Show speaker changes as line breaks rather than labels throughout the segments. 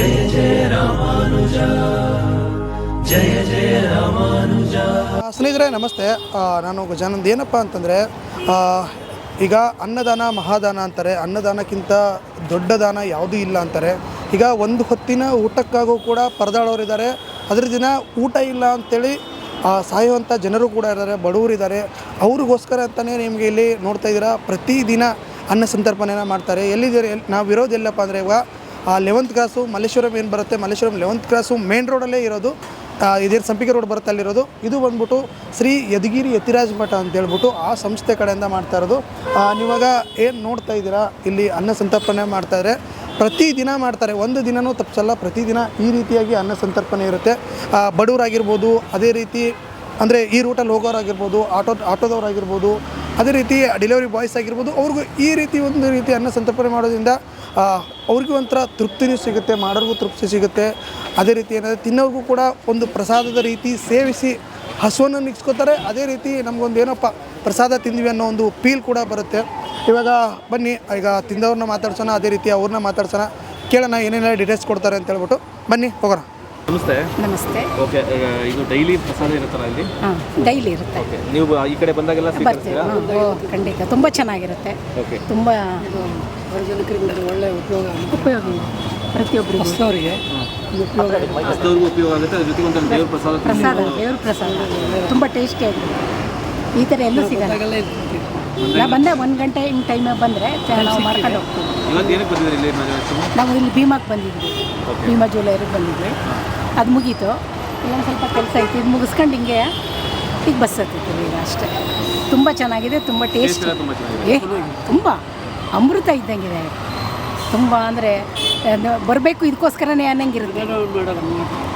ಜಯ ಜಯ ರಾಮಾನುಜ ಜಯ ಜಯ ರಾಮಾನುಜ.
ಸ್ನೇಹಿತರೆ ನಮಸ್ತೆ. ನಾನು ಗಜಾನಂದ್. ಏನಪ್ಪ ಅಂತಂದರೆ ಈಗ ಅನ್ನದಾನ ಮಹಾದಾನ ಅಂತಾರೆ. ಅನ್ನದಾನಕ್ಕಿಂತ ದೊಡ್ಡ ದಾನ ಯಾವುದೂ ಇಲ್ಲ ಅಂತಾರೆ. ಈಗ ಒಂದು ಹೊತ್ತಿನ ಊಟಕ್ಕಾಗೂ ಕೂಡ ಪರದಾಡೋರಿದ್ದಾರೆ ಅದ್ರ ದಿನ ಊಟ ಇಲ್ಲ ಅಂತೇಳಿ ಆ, ಸಾಯುವಂಥ ಜನರು ಕೂಡ ಇದ್ದಾರೆ ಬಡವರಿದ್ದಾರೆ ಅವ್ರಿಗೋಸ್ಕರ ಅಂತಲೇ ನಿಮಗೆ ಇಲ್ಲಿ ನೋಡ್ತಾ ಇದ್ದೀರಾ. ಪ್ರತಿದಿನ ಅನ್ನ ಸಂತರ್ಪಣೆಯನ್ನು ಮಾಡ್ತಾರೆ. ಎಲ್ಲಿದ್ದೀರಿ? ಎಲ್ಲಿ ನಾವು ಇರೋದು ಎಲ್ಲಪ್ಪ ಅಂದರೆ ಇವಾಗ ಆ ಲೆವೆಂತ್ ಕ್ರಾಸು ಮಲ್ಲೇಶ್ವರಂ ಏನು ಬರುತ್ತೆ? ಮಲ್ಲೇಶ್ವರಂ ಲೆವೆಂತ್ ಕ್ರಾಸು ಮೇನ್ ರೋಡಲ್ಲೇ ಇರೋದು. ಇದೇನು ಸಂಪಿಗೆ ರೋಡ್ ಬರುತ್ತೆ ಅಲ್ಲಿರೋದು ಇದು ಬಂದ್ಬಿಟ್ಟು ಶ್ರೀ ಯದಗಿರಿ ಯತಿರಾಜ್ ಮಠ ಅಂತ ಹೇಳ್ಬಿಟ್ಟು ಆ ಸಂಸ್ಥೆ ಕಡೆಯಿಂದ ಮಾಡ್ತಾ ಇರೋದು. ನೀವಾಗ ಏನು ನೋಡ್ತಾ ಇದ್ದೀರಾ? ಇಲ್ಲಿ ಅನ್ನ ಸಂತರ್ಪಣೆ ಮಾಡ್ತಾಯಿದ್ರೆ ಪ್ರತಿದಿನ ಮಾಡ್ತಾರೆ. ಒಂದು ದಿನವೂ ತಪ್ಪಿಸಲ್ಲ ಪ್ರತಿದಿನ ಈ ರೀತಿಯಾಗಿ ಅನ್ನ ಸಂತರ್ಪಣೆ ಇರುತ್ತೆ. ಬಡವರಾಗಿರ್ಬೋದು, ಅದೇ ರೀತಿ ಅಂದರೆ ಈ ರೂಟಲ್ಲಿ ಹೋಗೋರಾಗಿರ್ಬೋದು, ಆಟೋ, ಆಟೋದವ್ರಾಗಿರ್ಬೋದು ಅದೇ ರೀತಿ ಡೆಲಿವರಿ ಬಾಯ್ಸ್ ಆಗಿರ್ಬೋದು, ಅವ್ರಿಗೂ ಈ ರೀತಿ ಒಂದು ರೀತಿ ಅನ್ನ ಸಂತರ್ಪಣೆ ಮಾಡೋದ್ರಿಂದ ಅವ್ರಿಗೂ ಒಂಥರ ತೃಪ್ತಿನೂ ಸಿಗುತ್ತೆ, ಮಾಡೋರಿಗೂ ತೃಪ್ತಿ ಸಿಗುತ್ತೆ. ಅದೇ ರೀತಿ ಏನಂದರೆ, ತಿನ್ನೋರಿಗೂ ಕೂಡ ಒಂದು ಪ್ರಸಾದದ ರೀತಿ ಸೇವಿಸಿ ಹಸುವನ್ನು ನಿಗ್ಸ್ಕೋತಾರೆ ಅದೇ ರೀತಿ ನಮಗೊಂದು ಏನಪ್ಪ, ಪ್ರಸಾದ ತಿಂದ್ವಿ ಅನ್ನೋ ಒಂದು ಫೀಲ್ ಕೂಡ ಬರುತ್ತೆ. ಇವಾಗ ಬನ್ನಿ, ಈಗ ತಿಂದವ್ರನ್ನ ಮಾತಾಡ್ಸೋಣ, ಅದೇ ರೀತಿ ಅವ್ರನ್ನ ಮಾತಾಡ್ಸೋಣ. ಕೇಳೋಣ ಏನೇನೆಲ್ಲ ಡೀಟೇಲ್ಸ್ ಕೊಡ್ತಾರೆ ಅಂತ ಹೇಳ್ಬಿಟ್ಟು. ಬನ್ನಿ, ಹೋಗೋಣ.
ನಮಸ್ತೆ.
ನಮಸ್ತೆ.
ಓಕೆ ಇದು ಡೈಲಿ ಪ್ರಸಾದ ಇರುತ್ತಲ್ಲ ಇಲ್ಲಿ
ಹಾಂ ಡೈಲಿ ಇರುತ್ತೆ.
ಓಕೆ ನೀವು ಈ ಕಡೆ ಬಂದಾಗೆಲ್ಲ
ಬರ್ತೀವಿ.
ಸ್ವೀಕರಿಸ್ತೀರಾ
ಹಾಂ, ಓ, ಖಂಡಿತ. ತುಂಬ ಚೆನ್ನಾಗಿರುತ್ತೆ.
ಓಕೆ
ತುಂಬ ಒಳ್ಳೆ ಉಪಯೋಗ ಉಪಯೋಗ ಇದೆ ಪ್ರತಿಯೊಬ್ಬರಿಗೂ.
ಹಸ್ತವ್ರಿಗೂ ಉಪಯೋಗ ಆಗುತ್ತೆ. ಅದ್ರ ಜೊತೆಗೆ ಒಂದು ದೇವ್ರ ಪ್ರಸಾದ
ಪ್ರಸಾದ ದೇವ್ರ ಪ್ರಸಾದ. ತುಂಬ ಟೇಸ್ಟಿಯಾಗಿರುತ್ತೆ ಈ ಥರ ಎಲ್ಲೂ ಸಿಗಲ್ಲ. ನಾ ಬಂದೆ ಒಂದು ಗಂಟೆ ಹಿಂಗೆ ಟೈಮ್ ಬಂದರೆ ನಾವು ಮಾಡ್ಕೊಂಡು ಹೋಗ್ತೀವಿ. ನಾವು ಇಲ್ಲಿ ಭೀಮಾಕ್ಕೆ ಬಂದಿದ್ವಿ. ಭೀಮಾ ಜ್ಯುವೆಲರಿಗೆ ಬಂದಿದ್ವಿ. ಅದು ಮುಗೀತು. ಇನ್ನೊಂದು ಸ್ವಲ್ಪ ಕೆಲಸ ಇತ್ತು. ಇದು ಮುಗಿಸ್ಕೊಂಡು ಹಿಂಗೆ ಈಗ ಬಸ್ ಹತ್ತಿರ್ತೀವಿ ಈಗ ಅಷ್ಟೇ. ತುಂಬ ಚೆನ್ನಾಗಿದೆ ತುಂಬ ಟೇಸ್ಟ್ ಏ ತುಂಬ. ಅಮೃತ ಇದ್ದಂಗಿದೆ. ತುಂಬ ಅಂದರೆ ಬರಬೇಕು ಇದಕ್ಕೋಸ್ಕರನೇ ಅನ್ನಂಗಿರುತ್ತೆ.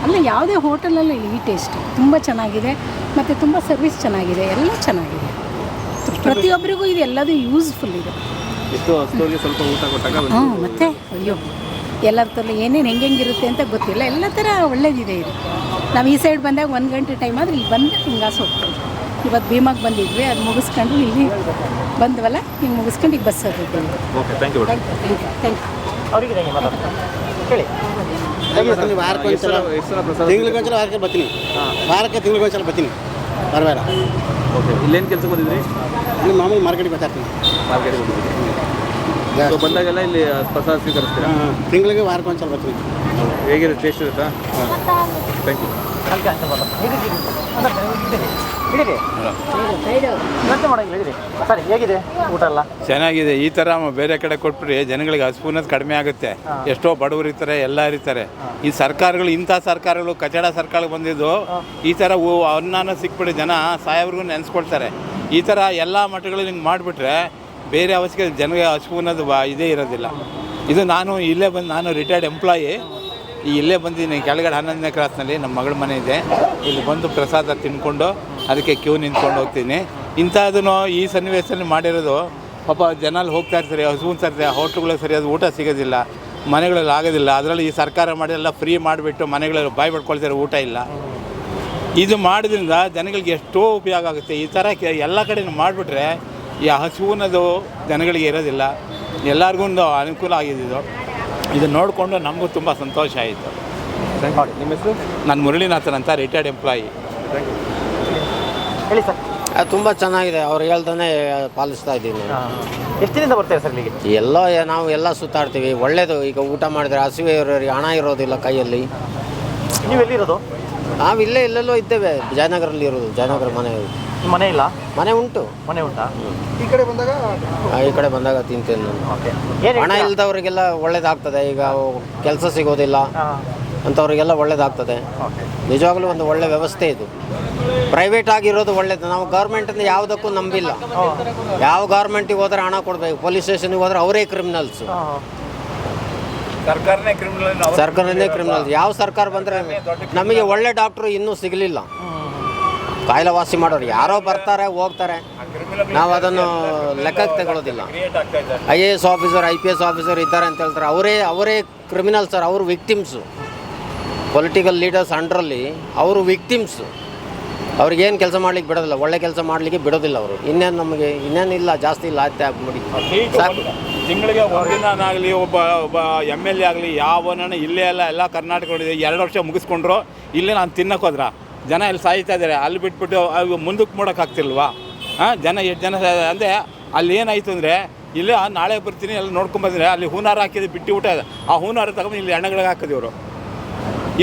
ಅಲ್ಲ ಯಾವುದೇ ಹೋಟೆಲಲ್ಲಿ ಈ ಟೇಸ್ಟ್ ತುಂಬ ಚೆನ್ನಾಗಿದೆ ಮತ್ತು ತುಂಬ ಸರ್ವಿಸ್ ಚೆನ್ನಾಗಿದೆ ಎಲ್ಲ ಚೆನ್ನಾಗಿದೆ. ಪ್ರತಿಯೊಬ್ಬರಿಗೂ ಇದು ಎಲ್ಲದೂ ಯೂಸ್ಫುಲ್ ಇದೆ. ಹ್ಞೂ ಮತ್ತೆ ಅಯ್ಯೋ ಎಲ್ಲರ ಥರ ಏನೇನು ಹೆಂಗೆ ಹೆಂಗಿರುತ್ತೆ ಅಂತ ಗೊತ್ತಿಲ್ಲ. ಎಲ್ಲ ಥರ ಒಳ್ಳೇದಿದೆ ಇದು. ನಾವು ಈ ಸೈಡ್ ಬಂದಾಗ ಒಂದು ಗಂಟೆ ಟೈಮ್ ಆದರೆ ಇಲ್ಲಿ ಬಂದು ಹಿಂಗಾಸ್ ಹೋಗ್ತೀವಿ ಇವತ್ತು ಭೀಮಾಗೆ ಬಂದಿದ್ವಿ ಅದು ಮುಗಿಸ್ಕೊಂಡು ಇಲ್ಲಿ ಬಂದ್ವಲ್ಲ ಹಿಂಗೆ ಮುಗಿಸ್ಕೊಂಡು ಈಗ bus ಹತ್ತಿದ್ದೀವಿ
okay thank you
thank you thank you
ವಾರಕ್ಕೆ
ಹೇಳಿ ಸಲ ಎಷ್ಟು ಸಲ ಪ್ರಸಾದ
ತಿಂಗ್ಳಿಗೆ ಒಂದ್ಸಲ ವಾರಕ್ಕೆ ಬರ್ತೀನಿ. ವಾರಕ್ಕೆ ತಿಂಗ್ಳಿಗೆ ಒಂದ್ಸಲ ಬರ್ತೀನಿ. ಬರಬೇಡ.
ಓಕೆ ಇಲ್ಲೇನು ಕೆಲಸ ಬಂದಿದ್ರಿ
ಇಲ್ಲಿ ಮಾಮೂಲಿ ಮಾರ್ಕೆಟಿಗೆ ಬರ್ತಾರ್ತೀನಿ
ಮಾರ್ಕೆಟ್ಗೆ ಬಂದಿದ್ರಿ ಸೊ ಬಂದಾಗೆಲ್ಲ ಇಲ್ಲಿ ಪ್ರಸಾದ ಸ್ವೀಕರಿಸ್ತೀರಾ?
ತಿಂಗಳಿಗೆ ವಾರಕ್ಕೆ ಒಂದ್ಸಲ ಬರ್ತೀನಿ.
ಹೇಗಿರುತ್ತೆ ಟೇಸ್ಟ್ ಇರುತ್ತಾ? ಥ್ಯಾಂಕ್ ಯು
ಚೆನ್ನಾಗಿದೆ. ಈ ಥರ ಬೇರೆ ಕಡೆ ಕೊಟ್ಬಿಟ್ರೆ ಜನಗಳಿಗೆ ಹಸ್ಪೂನದ್ ಕಡಿಮೆ ಆಗುತ್ತೆ. ಎಷ್ಟೋ ಬಡವರು ಇರ್ತಾರೆ ಎಲ್ಲ ಇರ್ತಾರೆ. ಈ ಸರ್ಕಾರಗಳು ಇಂಥ ಸರ್ಕಾರಗಳು ಕಚಡ ಸರ್ಕಾರ ಬಂದಿದ್ದು ಈ ಥರ ಅನ್ನಾನ ಸಿಕ್ಬಿಟ್ಟು ಜನ ಸಾಯವ್ರಿಗೂ ನೆನೆಸ್ಕೊಳ್ತಾರೆ. ಈ ಥರ ಎಲ್ಲ ಮಠಗಳು ಹಿಂಗೆ ಮಾಡಿಬಿಟ್ರೆ ಬೇರೆ ಅವಶ್ಯಕತೆ ಜನಗೆ ಅಸ್ಪೂರ್ಣದ ಬಾ ಇದೇ ಇರೋದಿಲ್ಲ. ಇದು ನಾನು ಇಲ್ಲೇ ಬಂದು ನಾನು ರಿಟೈರ್ಡ್ ಎಂಪ್ಲಾಯಿ ಈ ಇಲ್ಲೇ ಬಂದಿದ್ದೀನಿ ಕೆಳಗಡೆ ಹನ್ನೊಂದನೇ ಕ್ಲಾಸ್ನಲ್ಲಿ ನಮ್ಮ ಮಗಳ ಮನೆ ಇದೆ. ಇಲ್ಲಿ ಬಂದು ಪ್ರಸಾದ ತಿನ್ಕೊಂಡು ಅದಕ್ಕೆ ಕ್ಯೂ ನಿಂತ್ಕೊಂಡು ಹೋಗ್ತೀನಿ. ಇಂಥದನ್ನು ಈ ಸನ್ನಿವೇಶದಲ್ಲಿ ಮಾಡಿರೋದು ಪಾಪ ಜನ ಅಲ್ಲಿ ಹೋಗ್ತಾ ಇರ್ತಾರೆ ಹಸು ಇರ್ತಾರೆ ಹೋಟ್ಲುಗಳಿಗೆ ಸರಿಯಾದ ಊಟ ಸಿಗೋದಿಲ್ಲ, ಮನೆಗಳಲ್ಲಿ ಆಗೋದಿಲ್ಲ. ಅದರಲ್ಲಿ ಈ ಸರ್ಕಾರ ಮಾಡಿ ಎಲ್ಲ ಫ್ರೀ ಮಾಡಿಬಿಟ್ಟು ಮನೆಗಳಲ್ಲಿ ಬಾಯ್ ಪಡ್ಕೊಳ್ತಾರೆ ಊಟ ಇಲ್ಲ. ಇದು ಮಾಡೋದ್ರಿಂದ ಜನಗಳಿಗೆ ಎಷ್ಟೋ ಉಪಯೋಗ ಆಗುತ್ತೆ. ಈ ಥರ ಎಲ್ಲ ಕಡೆ ಮಾಡಿಬಿಟ್ರೆ ಈ ಹಸುವಿನದು ಜನಗಳಿಗೆ ಇರೋದಿಲ್ಲ. ಎಲ್ಲರಿಗೂ ಅನುಕೂಲ ಆಗಿದೆ ಇದು ನೋಡಿಕೊಂಡು ನಮಗೂ ತುಂಬ ಸಂತೋಷ ಆಯಿತು.
ನಿಮ್ಮ ಹೆಸರು?
ನಾನು ಮುರಳೀನಾಥನ್ ಅಂತ ರಿಟೈರ್ಡ್ ಎಂಪ್ಲಾಯಿ ಹೇಳಿ
ಅದು ತುಂಬ ಚೆನ್ನಾಗಿದೆ. ಅವ್ರು ಹೇಳ್ತಾನೆ ಪಾಲಿಸ್ತಾ ಇದ್ದೀನಿ.
ಎಷ್ಟು ದಿನದಿಂದ ಬರ್ತಾರೆ ಸರ್ ಇಲ್ಲಿಗೆ?
ಎಲ್ಲ ನಾವು ಎಲ್ಲ ಸುತ್ತಾಡ್ತೀವಿ. ಒಳ್ಳೇದು. ಈಗ ಊಟ ಮಾಡಿದ್ರೆ ಹಸಿವೆ ಇರೋರಿಗೆ ಹಣ ಇರೋದಿಲ್ಲ ಕೈಯಲ್ಲಿ.
ನೀವು ಎಲ್ಲಿರೋದು
ನಾವು ಇಲ್ಲೇ ಇಲ್ಲೆಲ್ಲೋ ಇದ್ದೇವೆ. ಜಯನಗರಲ್ಲಿ ಇರೋದು ಜಯನಗರ ಮನೆ.
ನಿಮ್ಮ ಮನೆ ಇಲ್ಲ?
ಮನೆ ಉಂಟು.
ಮನೆ ಉಂಟಾ?
ಈ ಕಡೆ ಬಂದಾಗ
ಆ, ಈ ಕಡೆ ಬಂದಾಗ ತಿಂತೇನೆ ನಾನು.
ಓಕೆ. ಏನು
ಹಣ ಇಲ್ದವರಿಗೆಲ್ಲ ಒಳ್ಳೇದಾಗ್ತದೆ. ಈಗ ಕೆಲಸ ಸಿಗೋದಿಲ್ಲ. ಅಂಥವ್ರಿಗೆಲ್ಲ ಒಳ್ಳೇದಾಗ್ತದೆ. ನಿಜವಾಗ್ಲೂ ಒಂದು ಒಳ್ಳೆ ವ್ಯವಸ್ಥೆ ಇದು. ಪ್ರೈವೇಟ್ ಆಗಿರೋದು ಒಳ್ಳೇದು. ನಾವು ಗೌರ್ಮೆಂಟಿಂದ ಯಾವುದಕ್ಕೂ ನಂಬಿಲ್ಲ. ಯಾವ ಗೌರ್ಮೆಂಟಿಗೆ ಹೋದ್ರೆ ಹಣ ಕೊಡಬೇಕು. ಪೊಲೀಸ್ ಸ್ಟೇಷನ್ಗೆ ಹೋದ್ರೆ ಅವರೇ ಕ್ರಿಮಿನಲ್ಸ್
ಸರ್ಕಾರನೇ ಕ್ರಿಮಿನಲ್
ಸರ್ಕಾರನೇ ಕ್ರಿಮಿನಲ್ಸ್ ಯಾವ ಸರ್ಕಾರ ಬಂದರೆ ನಮಗೆ ಒಳ್ಳೆ ಡಾಕ್ಟ್ರು ಇನ್ನೂ ಸಿಗಲಿಲ್ಲ. ಕಾಯಿಲೆ ವಾಸಿ ಮಾಡೋರು ಯಾರೋ ಬರ್ತಾರೆ ಹೋಗ್ತಾರೆ. ನಾವು ಅದನ್ನು ಲೆಕ್ಕಕ್ಕೆ ತಗೊಳ್ಳೋದಿಲ್ಲ I A S officer I P S officer ಇದ್ದಾರೆ ಅಂತ ಹೇಳ್ತಾರೆ. ಅವರೇ ಅವರೇ ಕ್ರಿಮಿನಲ್ ಸರ್ ಅವರು ವಿಕ್ಟಿಮ್ಸು ಪೊಲಿಟಿಕಲ್ ಲೀಡರ್ಸ್ ಅಂಡ್ರಲ್ಲಿ ಅವರು ವಿಕ್ಟಿಮ್ಸು ಅವ್ರಿಗೇನು ಕೆಲಸ ಮಾಡ್ಲಿಕ್ಕೆ ಬಿಡೋದಿಲ್ಲ ಒಳ್ಳೆ ಕೆಲಸ ಮಾಡಲಿಕ್ಕೆ ಬಿಡೋದಿಲ್ಲ ಅವರು. ಇನ್ನೇನು ನಮಗೆ ಇನ್ನೇನಿಲ್ಲ ಜಾಸ್ತಿ ಇಲ್ಲ ಆಯ್ತೆ ಆಗ್ಬಿಡಿ ಸಾಕು.
ತಿಂಗಳಿಗೆ ಒಂದಿನಾಗಲಿ ಒಬ್ಬ ಒಬ್ಬ ಎಂ ಎಲ್ ಎ ಆಗಲಿ ಯಾವನ ಇಲ್ಲೇ ಅಲ್ಲ ಎಲ್ಲ ಕರ್ನಾಟಕ ನೋಡಿದೆ ಎರಡು ವರ್ಷ ಮುಗಿಸ್ಕೊಂಡ್ರು ಇಲ್ಲೇ ನಾನು ತಿನ್ನಕ್ಕೆ ಹೋದ್ರ? ಜನ ಇಲ್ಲಿ ಸಾಯ್ತಾ ಇದ್ದಾರೆ ಅಲ್ಲಿ ಬಿಟ್ಬಿಟ್ಟು ಅವು ಮುಂದಕ್ಕೆ ಮೂಡೋಕ್ಕಾಗ್ತಿಲ್ವಾ ಹಾಂ ಜನ ಎಷ್ಟು ಜನ ಅಂದರೆ ಅಲ್ಲಿ ಏನಾಯಿತು ಅಂದರೆ ಇಲ್ಲೇ ನಾಳೆ ಬರ್ತೀನಿ ಎಲ್ಲ ನೋಡ್ಕೊಂಬಂದ್ರೆ ಅಲ್ಲಿ ಹೂನಾರ ಹಾಕಿದ್ದು ಬಿಟ್ಟು ಊಟ ಆ ಹೂನಾರ ತಗೊಂಡು ಇಲ್ಲಿ ಹೆಣ್ಣಗಳಿಗೆ ಹಾಕಿದ್ರು ಇವರು.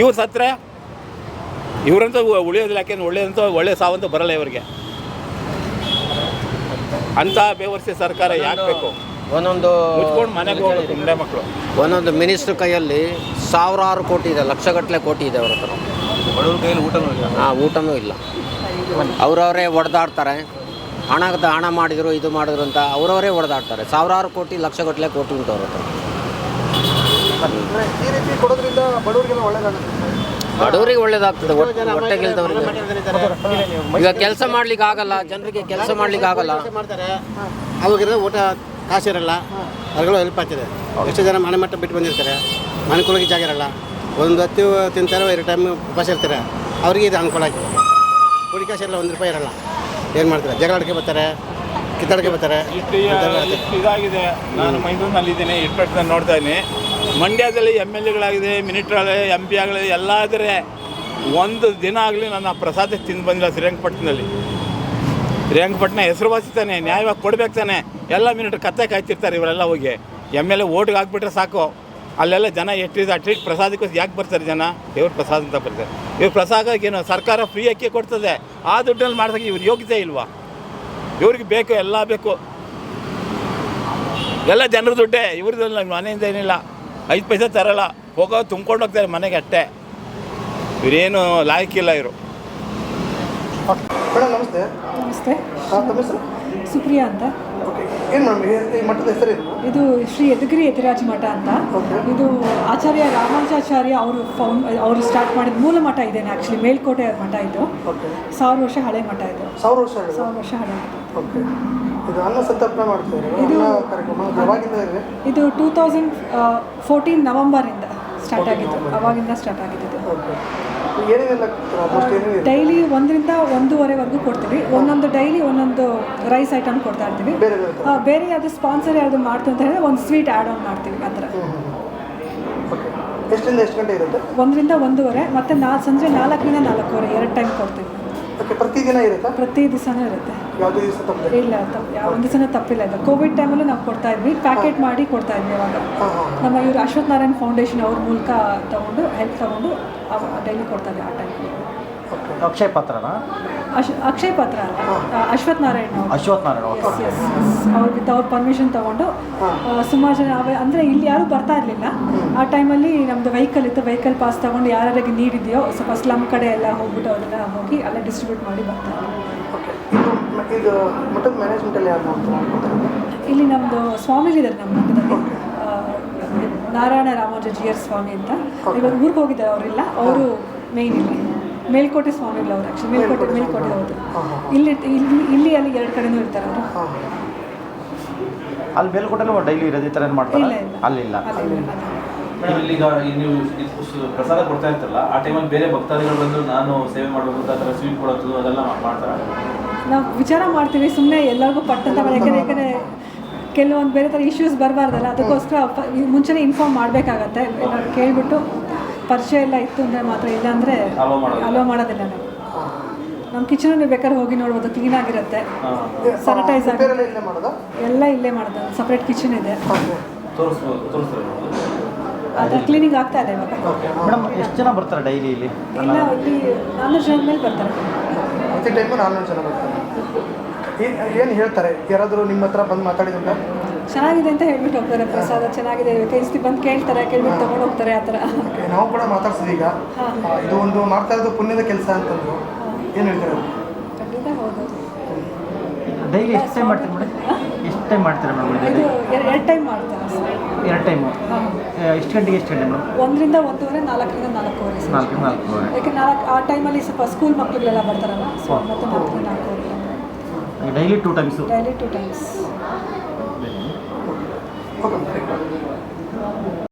ಇವ್ರು ಸತ್ತರೆ ಇವರಂತೂ ಉಳಿಯೋದಿಲ್ಲ ಯಾಕೆಂದ್ರೆ ಒಳ್ಳೆಯದಂತೂ ಒಳ್ಳೆ ಸಾವಂತೂ ಬರಲ್ಲ ಇವರಿಗೆ. ಅಂತ ಬೇವರ್ಸಿ ಸರ್ಕಾರ ಯಾಕೆ ಬೇಕು?
ಒಂದೊಂದು
ಮುಚ್ಕೊಂಡು ಮನೆಗೆ ಮಕ್ಕಳು
ಒಂದೊಂದು ಮಿನಿಸ್ಟ್ರ್ ಕೈಯಲ್ಲಿ ಸಾವಿರಾರು ಕೋಟಿ ಇದೆ ಲಕ್ಷಗಟ್ಟಲೆ ಕೋಟಿ ಇದೆ ಅವ್ರ ಹತ್ರ.
ಬಡವ್ರ ಕೈಯಲ್ಲಿ ಊಟನೂ ಇಲ್ಲ.
ಹಾಂ ಊಟನೂ ಇಲ್ಲ. ಅವರವರೇ ಹೊಡೆದಾಡ್ತಾರೆ ಹಣದ ಹಣ ಮಾಡಿದ್ರು ಇದು ಮಾಡಿದ್ರು ಅಂತ ಅವರವರೇ ಹೊಡೆದಾಡ್ತಾರೆ ಸಾವಿರಾರು ಕೋಟಿ ಲಕ್ಷಗಟ್ಟಲೆ ಕೋಟಿ ಉಂಟು ಅವ್ರ ಹತ್ರ. ಬಡವರಿಗೆ ಒಳ್ಳೇದಾಗ್ತದೆ ಹೊಟ್ಟೆಗಿಲ್ದವ್ರಿಗೆ ಈಗ ಕೆಲಸ ಮಾಡ್ಲಿಕ್ಕೆ ಆಗಲ್ಲ ಜನರಿಗೆ ಕೆಲಸ ಮಾಡ್ಲಿಕ್ಕೆ ಆಗಲ್ಲ.
ಮಾಡ್ತಾರೆ ಅವಾಗಿರೋ ಊಟ ಕಾಸಿರಲ್ಲ ಅದ್ರಗಳು ಹೆಲ್ಪ್ ಆಗ್ತದೆ. ಎಷ್ಟು ಜನ ಮನೆ ಮಟ್ಟ ಬಿಟ್ಟು ಬಂದಿರ್ತಾರೆ ಮನೆ ಕೊಳಗೆ ಜಾಗ ಇರಲ್ಲ. ಒಂದು ಹೊತ್ತು ತಿಂತಾರೆ ಎರಡು ಟೈಮ್ ಉಪವಾಸ ಇರ್ತಾರೆ. ಅವ್ರಿಗೆ ಇದು ಅನುಕೂಲ ಕೂಡಿ ಕಾಸು ಇರಲ್ಲ ಒಂದು ರೂಪಾಯಿ ಇರಲ್ಲ. ಏನು ಮಾಡ್ತಾರೆ? ಜಗಳಾಡಕ್ಕೆ ಬರ್ತಾರೆ ಕಿತ್ತಾಡಕ್ಕೆ ಬರ್ತಾರೆ.
ಇಷ್ಟು ಇಷ್ಟು ಇದಾಗಿದೆ. ನಾನು ಮೈಸೂರಿನಲ್ಲಿದ್ದೀನಿ ಇಟ್ಟು ನೋಡ್ತಾ ಇದ್ದೀನಿ. ಮಂಡ್ಯದಲ್ಲಿ ಎಂ ಎಲ್ ಎಗಳಾಗಿದೆ ಮಿನಿಸ್ಟ್ರಾಗಲಿ ಎಂ ಪಿ ಆಗಲಿ ಎಲ್ಲ ಆದರೆ ಒಂದು ದಿನ ಆಗಲಿ ನನ್ನ ಪ್ರಸಾದ ತಿಂದು ಬಂದಿಲ್ಲ ಶ್ರೀರಂಗಪಟ್ಟಣದಲ್ಲಿ. ಶ್ರೀರಂಗಪಟ್ಟಣ ಹೆಸರುವಾಸಿ ತಾನೆ, ನ್ಯಾಯವಾಗಿ ಕೊಡ್ಬೇಕು ತಾನೆ. ಎಲ್ಲ ಮಿನಿಟ್ ಕತ್ತೆ ಕಾಯ್ತಿರ್ತಾರೆ ಇವರೆಲ್ಲ ಹೋಗಿ. ಎಂ ಎಲ್ ಎ ಓಟ್ಗೆ ಹಾಕ್ಬಿಟ್ರೆ ಸಾಕು. ಅಲ್ಲೆಲ್ಲ ಜನ ಎಷ್ಟಿದೆ ಅಟ್ಲೀಸ್ಟ್ ಪ್ರಸಾದಕ್ಕೋಸ್ಕರ ಯಾಕೆ ಬರ್ತಾರೆ ಜನ? ಇವ್ರು ಪ್ರಸಾದ ಅಂತ ಬರ್ತಾರೆ. ಇವ್ರು ಪ್ರಸಾದಕ್ಕೆ ಏನು, ಸರ್ಕಾರ ಫ್ರೀ ಅಕ್ಕಿ ಕೊಡ್ತದೆ. ಆ ದುಡ್ಡಲ್ಲಿ ಮಾಡಿದಾಗ ಇವ್ರು ಯೋಗ್ಯತೆ ಇಲ್ವಾ? ಇವ್ರಿಗೆ ಬೇಕು, ಎಲ್ಲ ಬೇಕು. ಎಲ್ಲ ಜನರ ದುಡ್ಡೇ ಇವ್ರದ್ದು ಮನೆಯಿಂದ ಏನಿಲ್ಲ. ಐದು ಪೈಸೆ ತರಲ್ಲ. ಹೋಗೋ ತುಂಬ್ಕೊಂಡು ಹೋಗ್ತಾರೆ ಮನೆಗೆ ಅಷ್ಟೇ ಇವರೇನು ಲಾಯಕ್ಕಿಲ್ಲ ಇವರು.
ಮೇಡಮ್ ನಮಸ್ತೆ.
ನಮಸ್ತೆ. ಸುಪ್ರಿಯಾ ಅಂತ.
ಓಕೆ ಏನು ಮೇಡಮ್ ಈ ಮಠದ ಹೆಸರೇನು
ಇದು ಶ್ರೀ ಯದಗಿರಿ ಯತಿರಾಜ ಮಠ ಅಂತ. ಇದು ಆಚಾರ್ಯ ರಾಮಾನುಜಾಚಾರ್ಯ ಅವರು ಫೌಂಡ್ ಅವರು ಸ್ಟಾರ್ಟ್ ಮಾಡಿದ ಮೂಲ ಮಠ ಇದೇನೆ ಆ್ಯಕ್ಚುಲಿ ಮೇಲ್ಕೋಟೆ ಮಠ ಇದು.
ಓಕೆ.
ಸಾವಿರ ವರ್ಷ ಹಳೆ ಮಠ ಇದು.
ಸಾವಿರ ವರ್ಷ
ಸಾವಿರ ವರ್ಷ ಹಳೆ ಮಠ.
ಓಕೆ. ಇದು ಅನ್ನ ಸಂತರ್ಪಣೆ ಮಾಡ್ತಾರೆ
ಇದು-
ಕಾರ್ಯಕ್ರಮ ಯಾವಾಗಿಂದ ಇದೆ?
ಇದು ಟೂ ತೌಸಂಡ್ ಫೋರ್ಟೀನ್ ನವಂಬರಿಂದ ಸ್ಟಾರ್ಟ್ ಆಗಿತ್ತು ಅವಾಗಿಂದ ಸ್ಟಾರ್ಟ್ ಆಗಿದ್ದು. ಡೈಲಿ ಒಂದರಿಂದ ಒಂದೂವರೆವರೆಗೂ ಕೊಡ್ತೀವಿ. ಒಂದೊಂದು ಡೈಲಿ ಒಂದೊಂದು ರೈಸ್ ಐಟಮ್ ಕೊಡ್ತಾ ಇರ್ತೀವಿ.
ಬೇರೆ
ಯಾವುದು ಸ್ಪಾನ್ಸರ್ ಯಾವುದು ಮಾಡ್ತು ಅಂತ ಹೇಳಿದ್ರೆ ಒಂದು ಸ್ವೀಟ್ ಆ್ಯಡ್ ಆನ್ ಮಾಡ್ತೀವಿ ಆ ಥರ
ಎಷ್ಟರಿಂದ ಎಷ್ಟು ಗಂಟೆ ಇರುತ್ತೆ?
ಒಂದರಿಂದ ಒಂದೂವರೆ ಮತ್ತು ನಾ ಸಂಜೆ ನಾಲ್ಕರಿಂದ ನಾಲ್ಕೂವರೆ ಎರಡು ಟೈಮ್ ಕೊಡ್ತೀವಿ.
ಓಕೆ ಪ್ರತಿದಿನ ಇರುತ್ತಾ?
ಪ್ರತಿ ದಿವಸನೂ ಇರುತ್ತೆ.
ಯಾವುದೇ ದಿವಸ ತಪ್ಪದೆ?
ಇಲ್ಲ ತಪ್ಪು ಯಾವ ಒಂದು ದಿವಸನೂ ತಪ್ಪಿಲ್ಲ. ಇದು ಕೋವಿಡ್ ಟೈಮಲ್ಲೂ ನಾವು ಕೊಡ್ತಾ ಇದ್ವಿ. ಪ್ಯಾಕೆಟ್ ಮಾಡಿ ಕೊಡ್ತಾ ಇದ್ವಿ ಅವಾಗ. ನಮ್ಮ ಇವರು ಅಶ್ವಥ್ ನಾರಾಯಣ್ ಫೌಂಡೇಶನ್ ಅವ್ರ ಮೂಲಕ ತಗೊಂಡು ಹೆಲ್ಪ್ ತಗೊಂಡು ಡೈಲಿ ಕೊಡ್ತಾ ಇದ್ವಿ ಆ ಟೈಮ್
ಅಕ್ಷಯ ಪಾತ್ರನ
ಅಶ್ ಅಕ್ಷಯ್ ಪಾತ್ರ ಅಲ್ಲ ಅಶ್ವಥ್ ನಾರಾಯಣ್ ಅವರು.
ಅಶ್ವಥ್ ನಾರಾಯಣ ಓಕೆ.
ಅವ್ರ ವಿತ್ ಅವ್ರ ಪರ್ಮಿಷನ್ ತಗೊಂಡು ಸುಮಾರು ಜನ ಅವೇ ಅಂದರೆ ಇಲ್ಲಿ ಯಾರು ಬರ್ತಾ ಇರಲಿಲ್ಲ. ಆ ಟೈಮಲ್ಲಿ ನಮ್ದು ವೆಹಿಕಲ್ ಇತ್ತು. ವೆಹಿಕಲ್ ಪಾಸ್ ತಗೊಂಡು ಯಾರ್ಯಾರಿಗೆ ನೀಡಿದೆಯೋ ಸ್ವಲ್ಪ ಸ್ಲಮ್ ಕಡೆ ಎಲ್ಲ ಹೋಗ್ಬಿಟ್ಟು ಅವರೆಲ್ಲ ಹೋಗಿ ಅಲ್ಲೇ ಡಿಸ್ಟ್ರಿಬ್ಯೂಟ್ ಮಾಡಿ ಬರ್ತಾರೆ.
ಓಕೆ. ಇದು ಮ- ಇದು ಮಠದ ಮ್ಯಾನೇಜ್ಮೆಂಟಲ್ಲಿ ಯಾರು ಮಾಡ್ತಾರೆ
ಇಲ್ಲಿ ನಮ್ಮದು ಸ್ವಾಮಿಗಳಿದ್ದಾರೆ ನಮ್ಮ ಮಠದಲ್ಲಿ. ಆ, ನಾರಾಯಣ ರಾಮಾನುಜ ಜಿ ಆರ್ ಸ್ವಾಮಿ ಅಂತ. ಇವಾಗ ಊರಿಗೆ ಹೋಗಿದ್ದಾರೆ ಅವರಿಲ್ಲ. ಅವರು ಮೇಯ್ನ್ ಇಲ್ಲಿ. ಮೇಲ್ಕೋಟೆ ಸ್ವಾಮಿಗಳು ಅವರು ಆ್ಯಕ್ಚುಲಿ ಮೇಲ್ಕೋಟೆ ಮೇಲ್ಕೋಟೆ ಹೌದು ಇಲ್ಲಿ ಇಲ್ಲಿ ಇಲ್ಲಿ ಅಲ್ಲಿ ಎರಡು ಕಡೆನೂ ಇರ್ತಾರೆ ಅವರು.
ಹಾಂ
ಅಲ್ಲಿ ಮೇಲ್ಕೋಟೆಲ್ಲ ಡೈಲಿ ಇರೋದು ಈ ಥರ ಏನು ಮಾಡ್ತಾರೆ?
ಇಲ್ಲ, ಇಲ್ಲ.
ಅಲ್ಲಿಲ್ಲ
ಅಲ್ಲಿ
ಮೇಡಮ್ ಇಲ್ಲಿಗ ಈ ನೀವು ಪ್ರಸಾದ ಕೊಡ್ತಾ ಇರ್ತಲ್ಲ ಆ ಟೈಮಲ್ಲಿ ಬೇರೆ ಭಕ್ತಾದಿಗಳು ಬಂದು ನಾನು ಸೇವೆ ಮಾಡಬೇಕು ಅಂತ ಆ ಥರ ಸ್ವೀಟ್ ಕೊಡೋದು ಅದೆಲ್ಲ ಮಾಡ್ತಾರೆ?
ನಾವು ವಿಚಾರ ಮಾಡ್ತೀವಿ ಸುಮ್ಮನೆ ಎಲ್ಲರಿಗೂ ಪಟ್ಟಂತ ಯಾಕಂದರೆ ಯಾಕಂದರೆ ಕೆಲವೊಂದು ಬೇರೆ ಥರ ಇಶ್ಯೂಸ್ ಬರಬಾರ್ದಲ್ಲ ಅದಕ್ಕೋಸ್ಕರ ಮುಂಚೆನೆ ಇನ್ಫಾರ್ಮ್ ಮಾಡಬೇಕಾಗತ್ತೆ ಕೇಳಿಬಿಟ್ಟು ಪರಿಚಯ ಎಲ್ಲ ಇತ್ತು ಅಂದರೆ ಮಾತ್ರ ಇಲ್ಲ ಅಂದರೆ. ಅಲೋ ಮಾಡೋದಿಲ್ಲ. ನಾವು. ನಮ್ಮ ಕಿಚನ್ ನೀವು ಬೇಕಾದ್ರೆ ಹೋಗಿ ನೋಡ್ಬೋದು ಕ್ಲೀನ್ ಆಗಿರುತ್ತೆ. ಸ್ಯಾನಿಟೈಸ್
ಇಲ್ಲೇ
ಎಲ್ಲ ಇಲ್ಲೇ ಮಾಡೋದು ಸಪ್ರೇಟ್ ಕಿಚನ್ ಇದೆ. ಅದು. ಕ್ಲೀನಿಂಗ್ ಆಗ್ತಾ ಇದೆ ಇವಾಗ.
ಮೇಡಮ್ ಎಷ್ಟು ಜನ ಬರ್ತಾರೆ ಡೈಲಿ ಇಲ್ಲಿ?
ಎಲ್ಲ ಇಲ್ಲಿ ನಾನ್ನೂರು ಜನ ಮೇಲೆ ಬರ್ತಾರೆ.
ಪ್ರತಿ ಟೈಮು ನಾನ್ನೂರು ಜನ ಬರ್ತಾರೆ. ಏನು ಹೇಳ್ತಾರೆ? ಯಾರಾದರೂ ನಿಮ್ಮ ಹತ್ರ ಬಂದು ಮಾತಾಡಿದ್ರೆ
ಚೆನ್ನಾಗಿದೆ ಅಂತ ಹೇಳ್ಬಿಟ್ಟು ಹೋಗ್ತಾರೆ ಪ್ರಸಾದ ಚೆನ್ನಾಗಿದೆ ಕೈಸ್ತಿ ಬಂದು ಕೇಳ್ತಾರೆ ಕೇಳ್ಬಿಟ್ಟು ತಗೊಂಡು ಹೋಗ್ತಾರೆ ಆ ಥರ.
ನಾವು ಕೂಡ ಮಾತಾಡ್ಸಿದ್ವಿ ಈಗ. ಇದು ಒಂದು ಮಾಡ್ತಾ ಇರೋದು ಪುಣ್ಯದ ಕೆಲಸ ಅಂತಂದ್ರು. ಏನು ಹೇಳ್ತಾರೆ?
ಖಂಡಿತ ಹೌದು.
ಡೈಲಿ ಎಷ್ಟು ಟೈಮ್ ಮಾಡ್ತೀರಿ ಮೇಡಮ್? ಎಷ್ಟು ಟೈಮ್ ಮಾಡ್ತೀರಾ ಮೇಡಮ್
ಇದು? ಎರಡು ಟೈಮ್ ಮಾಡ್ತಾರೆ
ಎರಡು ಟೈಮು ಎಷ್ಟು ಗಂಟೆಗೆ ಎಷ್ಟು ಗಂಟೆ ಮೇಡಮ್?
ಒಂದರಿಂದ ಒಂದೂವರೆ ನಾಲ್ಕರಿಂದ ನಾಲ್ಕೂವರೆ
ನಾಲ್ಕು ನಾಲ್ಕೂವರೆ.
ಯಾಕೆ ನಾಲ್ಕು ಆ ಟೈಮಲ್ಲಿ ಸ್ವಲ್ಪ ಸ್ಕೂಲ್ ಮಕ್ಕಳುಗಳೆಲ್ಲ ಬರ್ತಾರಲ್ಲ ಸೊ ಮತ್ತೆ ನಾಲ್ಕರಿಂದ ನಾಲ್ಕೂವರೆ.
Daily two times
daily two times
okay